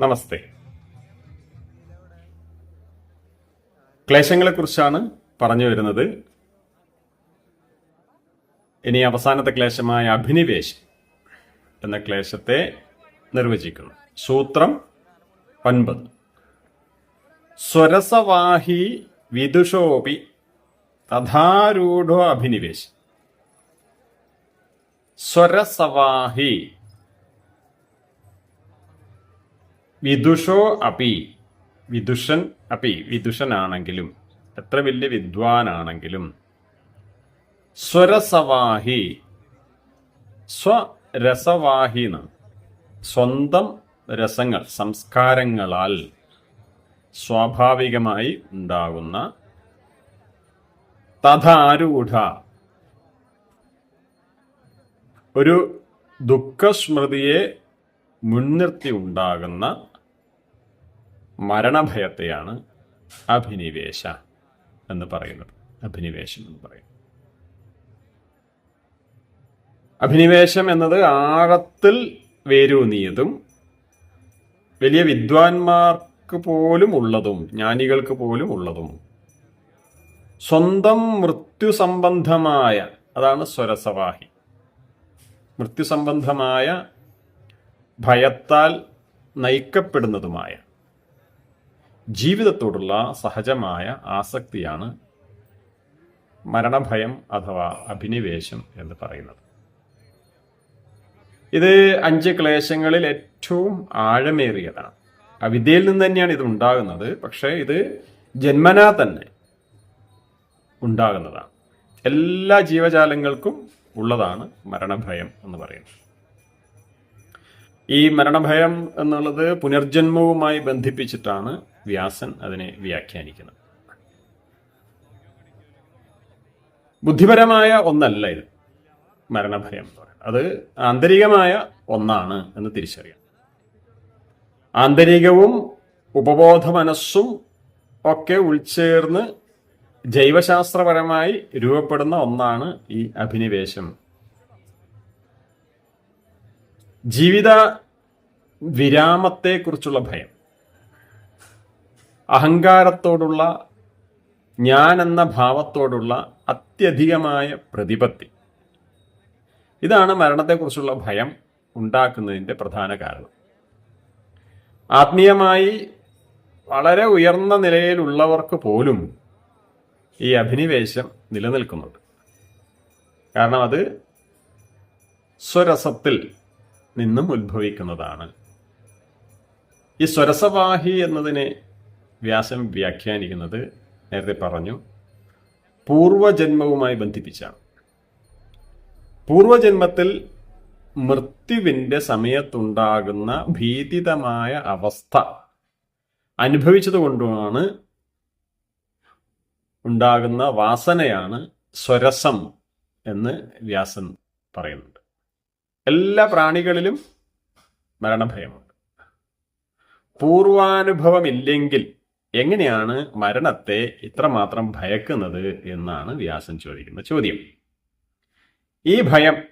നമസ്തേ. ക്ലേശങ്ങളെക്കുറിച്ചാണ് പറഞ്ഞു വരുന്നത്. ഇനി അവസാനത്തെ ക്ലേശമായ അഭിനിവേശം എന്ന ക്ലേശത്തെ നിർവചിക്കുന്നു. സൂത്രം ഒൻപത്. സ്വരസവാഹി വിദുഷോപി തഥാരൂഢോ അഭിനിവേശം. സ്വരസവാഹി വിദുഷോ അപി. വിദുഷൻ അപി. വിദുഷനാണെങ്കിലും. എത്ര വലിയ വിദ്വാനാണെങ്കിലും. സ്വരസവാഹി. സ്വരസവാഹി എന്ന് സ്വന്തം രസങ്ങൾ സംസ്കാരങ്ങളാൽ സ്വാഭാവികമായി ഉണ്ടാകുന്ന തഥാരൂഢ. ഒരു ദുഃഖസ്മൃതിയെ മുൻനിർത്തി ഉണ്ടാകുന്ന മരണഭയത്തെയാണ് അഭിനിവേശ എന്ന് പറയുന്നത്. അഭിനിവേശം എന്ന് പറയും അഭിനിവേശം എന്നത് ആഴത്തിൽ വേരൂന്നിയതും വലിയ വിദ്വാൻമാർക്ക് പോലും ഉള്ളതും ജ്ഞാനികൾക്ക് പോലും ഉള്ളതും സ്വന്തം മൃത്യു സംബന്ധമായ അതാണ് സ്വരസവാഹി. മൃത്യു സംബന്ധമായ ഭയത്താൽ നയിക്കപ്പെടുന്നതുമായ ജീവിതത്തോടുള്ള സഹജമായ ആസക്തിയാണ് മരണഭയം അഥവാ അഭിനിവേശം എന്ന് പറയുന്നത്. ഇത് അഞ്ച് ക്ലേശങ്ങളിൽ ഏറ്റവും ആഴമേറിയതാണ്. അവിദ്യയിൽ നിന്ന് തന്നെയാണ് ഇത് ഉണ്ടാകുന്നത്. പക്ഷേ ഇത് ജന്മനാ തന്നെ ഉണ്ടാകുന്നതാണ്. എല്ലാ ജീവജാലങ്ങൾക്കും ഉള്ളതാണ് മരണഭയം എന്ന് പറയുന്നത്. ഈ മരണഭയം എന്നുള്ളത് പുനർജന്മവുമായി ബന്ധിപ്പിച്ചിട്ടാണ് വ്യാസൻ അതിനെ വ്യാഖ്യാനിക്കുന്നത് ബുദ്ധിപരമായ ഒന്നല്ല ഇത്. മരണഭയം എന്ന് പറയുന്നത്. അത് ആന്തരികമായ ഒന്നാണ് എന്ന് തിരിച്ചറിയാം ആന്തരികവും ഉപബോധ മനസ്സും ഒക്കെ ഉൾച്ചേർന്ന് ജൈവശാസ്ത്രപരമായി രൂപപ്പെടുന്ന ഒന്നാണ് ഈ അഭിനിവേശം. ജീവിത വിരാമത്തെക്കുറിച്ചുള്ള ഭയം. അഹങ്കാരത്തോടുള്ള ഞാൻ എന്ന ഭാവത്തോടുള്ള അത്യധികമായ പ്രതിപത്തി. ഇതാണ് മരണത്തെക്കുറിച്ചുള്ള ഭയം ഉണ്ടാക്കുന്നതിന്റെ പ്രധാന കാരണം. ആത്മീയമായി വളരെ ഉയർന്ന നിലയിലുള്ളവർക്ക് പോലും ഈ അഭിനിവേശം നിലനിൽക്കുന്നുണ്ട്. കാരണം അത് സ്വരസത്തിൽ നിന്നും ഉത്ഭവിക്കുന്നതാണ്. ഈ സ്വരസവാഹി എന്നതിനെ വ്യാസം വ്യാഖ്യാനിക്കുന്നത് നേരത്തെ പറഞ്ഞു. പൂർവജന്മവുമായി ബന്ധിപ്പിച്ചാണ് പൂർവജന്മത്തിൽ മൃത്യുവിന്റെ സമയത്തുണ്ടാകുന്ന ഭീതിതമായ അവസ്ഥ അനുഭവിച്ചതുകൊണ്ടാണ് ഉണ്ടാകുന്ന വാസനയാണ് സ്വരസം എന്ന് വ്യാസൻ പറയുന്നുണ്ട്. എല്ലാ പ്രാണികളിലും മരണഭയമുണ്ട്. പൂർവാനുഭവമില്ലെങ്കിൽ എങ്ങനെയാണ് മരണത്തെ ഇത്രമാത്രം ഭയക്കുന്നത് എന്നാണ് വ്യാസൻ ചോദിക്കുന്ന ചോദ്യം. ഈ ഭയം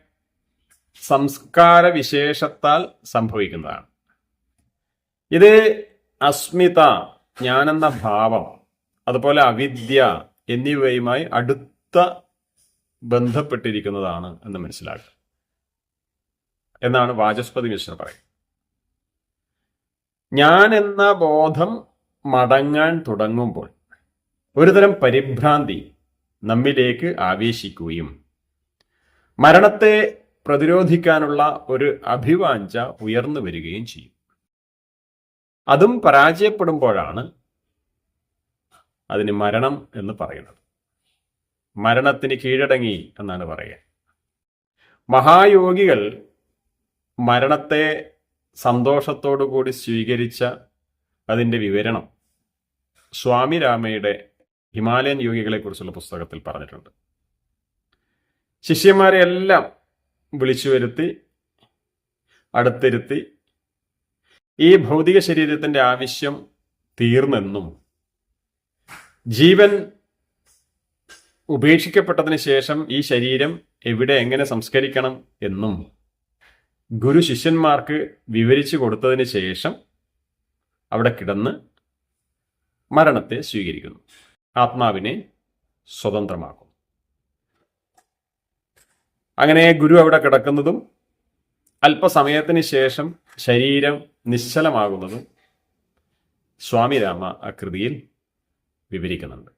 സംസ്കാര വിശേഷത്താൽ സംഭവിക്കുന്നതാണ്. ഇത് അസ്മിത ഞാനെന്ന ഭാവം അതുപോലെ അവിദ്യ എന്നിവയുമായി അടുത്ത ബന്ധപ്പെട്ടിരിക്കുന്നതാണ് എന്ന് മനസ്സിലാക്കുക. എന്നാണ് വാചസ്പതി മിശ്ര പറയുന്നത്. ഞാൻ എന്ന ബോധം മടങ്ങാൻ തുടങ്ങുമ്പോൾ ഒരുതരം പരിഭ്രാന്തി നമ്മിലേക്ക് ആവേശിക്കുകയും മരണത്തെ പ്രതിരോധിക്കാനുള്ള ഒരു അഭിവാഞ്ച ഉയർന്നു വരികയും ചെയ്യും. അതും പരാജയപ്പെടുമ്പോഴാണ് അതിന് മരണം എന്ന് പറയുന്നത്. മരണത്തിന് കീഴടങ്ങി എന്നാണ് പറയുക. മഹായോഗികൾ മരണത്തെ സന്തോഷത്തോടു കൂടി സ്വീകരിച്ച അതിന്റെ വിവരണം സ്വാമി രാമയുടെ ഹിമാലയൻ യോഗികളെക്കുറിച്ചുള്ള പുസ്തകത്തിൽ പറഞ്ഞിട്ടുണ്ട്. ശിഷ്യന്മാരെ എല്ലാം വിളിച്ചു വരുത്തി അടുത്തിരുത്തി ഈ ഭൗതിക ശരീരത്തിന്റെ ആവശ്യം തീർന്നെന്നും ജീവൻ ഉപേക്ഷിക്കപ്പെട്ടതിന് ശേഷം ഈ ശരീരം എവിടെ എങ്ങനെ സംസ്കരിക്കണം എന്നും ഗുരു ശിഷ്യന്മാർക്ക് വിവരിച്ചു കൊടുത്തതിന് ശേഷം അവിടെ കിടന്ന് മരണത്തെ സ്വീകരിക്കുന്നു. ആത്മാവിനെ സ്വതന്ത്രമാക്കുന്നു അങ്ങനെ ഗുരു അവിടെ കിടക്കുന്നതും അല്പസമയത്തിന് ശേഷം ശരീരം നിശ്ചലമാകുന്നതും സ്വാമി രാമ ആ കൃതിയിൽ വിവരിക്കുന്നുണ്ട്.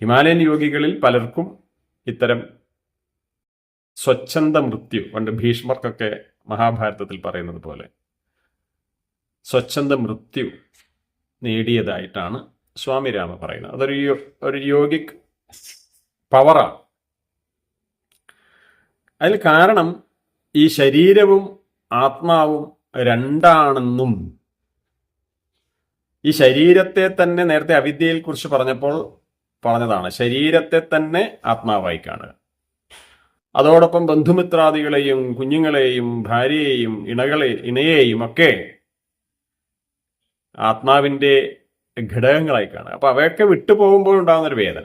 ഹിമാലയൻ യോഗികളിൽ പലർക്കും ഇത്തരം സ്വച്ഛന്ത മൃത്യു പണ്ട് ഭീഷ്മർക്കൊക്കെ മഹാഭാരതത്തിൽ പറയുന്നത് പോലെ സ്വച്ഛന്ത മൃത്യു നേടിയതായിട്ടാണ് സ്വാമി രാമ പറയുന്നത്. അതൊരു ഒരു യോഗിക് പവറാണ്. അതിൽ കാരണം ഈ ശരീരവും ആത്മാവും രണ്ടാണെന്നും ഈ ശരീരത്തെ തന്നെ നേരത്തെ അവിദ്യയിൽ കുറിച്ച് പറഞ്ഞപ്പോൾ പറഞ്ഞതാണ് ശരീരത്തെ തന്നെ ആത്മാവായി കാണുക. അതോടൊപ്പം ബന്ധുമിത്രാദികളെയും കുഞ്ഞുങ്ങളെയും ഭാര്യയെയും ഇണകളെ ഇണയെയും ഒക്കെ ആത്മാവിന്റെ ഘടകങ്ങളായി കാണുക. അപ്പൊ അവയൊക്കെ വിട്ടുപോകുമ്പോൾ ഉണ്ടാകുന്ന ഒരു വേദന.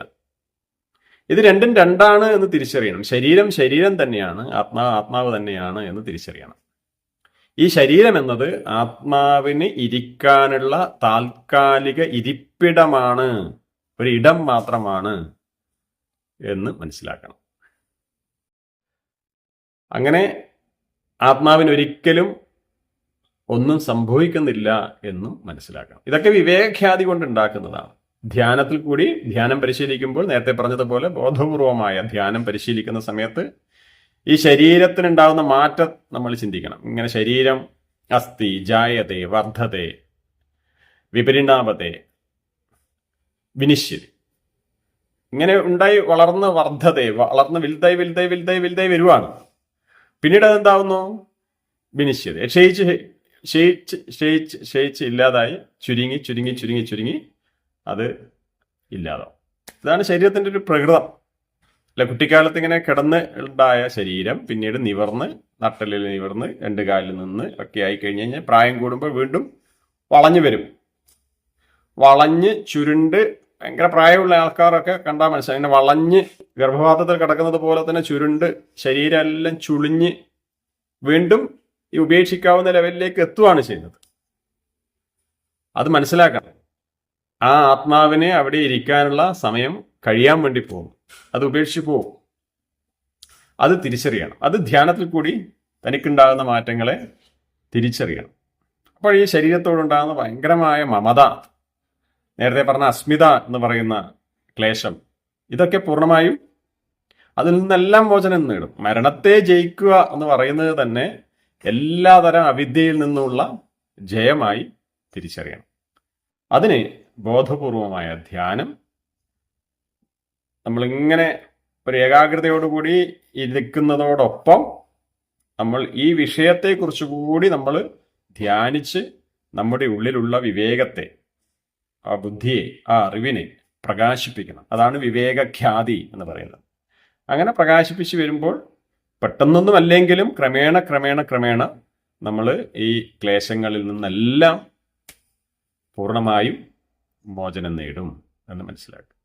ഇത് രണ്ടും രണ്ടാണ് എന്ന് തിരിച്ചറിയണം. ശരീരം ശരീരം തന്നെയാണ് ആത്മാവ് ആത്മാവ് തന്നെയാണ് എന്ന് തിരിച്ചറിയണം. ഈ ശരീരം എന്നത് ആത്മാവിന് ഇരിക്കാനുള്ള താൽക്കാലിക ഇരിപ്പിടമാണ്. ഒരു ഇടം മാത്രമാണ് എന്ന് മനസ്സിലാക്കണം. അങ്ങനെ ആത്മാവിന് ഒരിക്കലും ഒന്നും സംഭവിക്കുന്നില്ല എന്നും മനസ്സിലാക്കണം. ഇതൊക്കെ വിവേകഖ്യാതി കൊണ്ട് ഉണ്ടാക്കുന്നതാണ്. ധ്യാനത്തിൽ കൂടി ധ്യാനം പരിശീലിക്കുമ്പോൾ നേരത്തെ പറഞ്ഞതുപോലെ ബോധപൂർവമായ ധ്യാനം പരിശീലിക്കുന്ന സമയത്ത് ഈ ശരീരത്തിനുണ്ടാകുന്ന മാറ്റം നമ്മൾ ചിന്തിക്കണം. ഇങ്ങനെ ശരീരം അസ്ഥി ജായതെ വർദ്ധതേ വിപരിണാമതേ വിനിശ്യതി ഇങ്ങനെ ഉണ്ടായി വളർന്ന് വർദ്ധതെ വളർന്ന് വലുതായി വലുതായി വലുതായി വലുതായി വരുവാണ്. പിന്നീട് അതെന്താവുന്നു? വിനിശ്യത ക്ഷയിച്ച് ക്ഷയിച്ച് ക്ഷയിച്ച് ക്ഷയിച്ച് ഇല്ലാതായി. ചുരുങ്ങി ചുരുങ്ങി ചുരുങ്ങി ചുരുങ്ങി. അത് ഇല്ലാതാവും. ഇതാണ് ശരീരത്തിന്റെ ഒരു പ്രകൃതം. അല്ല കുട്ടിക്കാലത്ത് ഇങ്ങനെ കിടന്ന് ഉണ്ടായ ശരീരം പിന്നീട് നിവർന്ന് നട്ടലിൽ നിവർന്ന് രണ്ട് കാലിൽ നിന്ന് ഒക്കെ ആയി കഴിഞ്ഞ് കഴിഞ്ഞാൽ പ്രായം കൂടുമ്പോൾ വീണ്ടും വളഞ്ഞു വരും. വളഞ്ഞ് ചുരുണ്ട്. ഭയങ്കര പ്രായമുള്ള ആൾക്കാരൊക്കെ കണ്ടാൽ മനസ്സിലായി ഇങ്ങനെ വളഞ്ഞ് ഗർഭപാത്രത്തിൽ കിടക്കുന്നത് പോലെ തന്നെ ചുരുണ്ട്. ശരീരം എല്ലാം ചുളിഞ്ഞ് വീണ്ടും ഈ ഉപേക്ഷിക്കാവുന്ന ലെവലിലേക്ക് എത്തുകയാണ് ചെയ്യുന്നത്. അത് മനസ്സിലാക്കണം. ആ ആത്മാവിനെ അവിടെ ഇരിക്കാനുള്ള സമയം കഴിയാൻ വേണ്ടി പോകും. അത് ഉപേക്ഷിച്ച് പോകും. അത് തിരിച്ചറിയണം. അത് ധ്യാനത്തിൽ കൂടി തനിക്കുണ്ടാകുന്ന മാറ്റങ്ങളെ തിരിച്ചറിയണം. അപ്പോൾ ഈ ശരീരത്തോടുണ്ടാകുന്ന ഭയങ്കരമായ മമത നേരത്തെ പറഞ്ഞ അസ്മിത എന്ന് പറയുന്ന ക്ലേശം ഇതൊക്കെ പൂർണമായും അതിൽ നിന്നെല്ലാം മോചനം നേടും. മരണത്തെ ജയിക്കുക എന്ന് പറയുന്നത് തന്നെ എല്ലാതരം അവിദ്യയിൽ നിന്നുള്ള ജയമായി തിരിച്ചറിയണം. അതിന് ബോധപൂർവമായ ധ്യാനം. നമ്മളിങ്ങനെ ഒരു ഏകാഗ്രതയോടുകൂടി ഇരിക്കുന്നതോടൊപ്പം നമ്മൾ ഈ വിഷയത്തെക്കുറിച്ച് കൂടി നമ്മൾ ധ്യാനിച്ച് നമ്മുടെ ഉള്ളിലുള്ള വിവേകത്തെ ആ ബുദ്ധിയെ ആ അറിവിനെ പ്രകാശിപ്പിക്കണം. അതാണ് വിവേകഖ്യാതി എന്ന് പറയുന്നത്. അങ്ങനെ പ്രകാശിപ്പിച്ച് വരുമ്പോൾ പെട്ടെന്നൊന്നും അല്ലെങ്കിലും ക്രമേണ ക്രമേണ ക്രമേണ നമ്മൾ ഈ ക്ലേശങ്ങളിൽ നിന്നെല്ലാം പൂർണമായും മോചനം നേടും എന്ന് മനസ്സിലാക്കുക.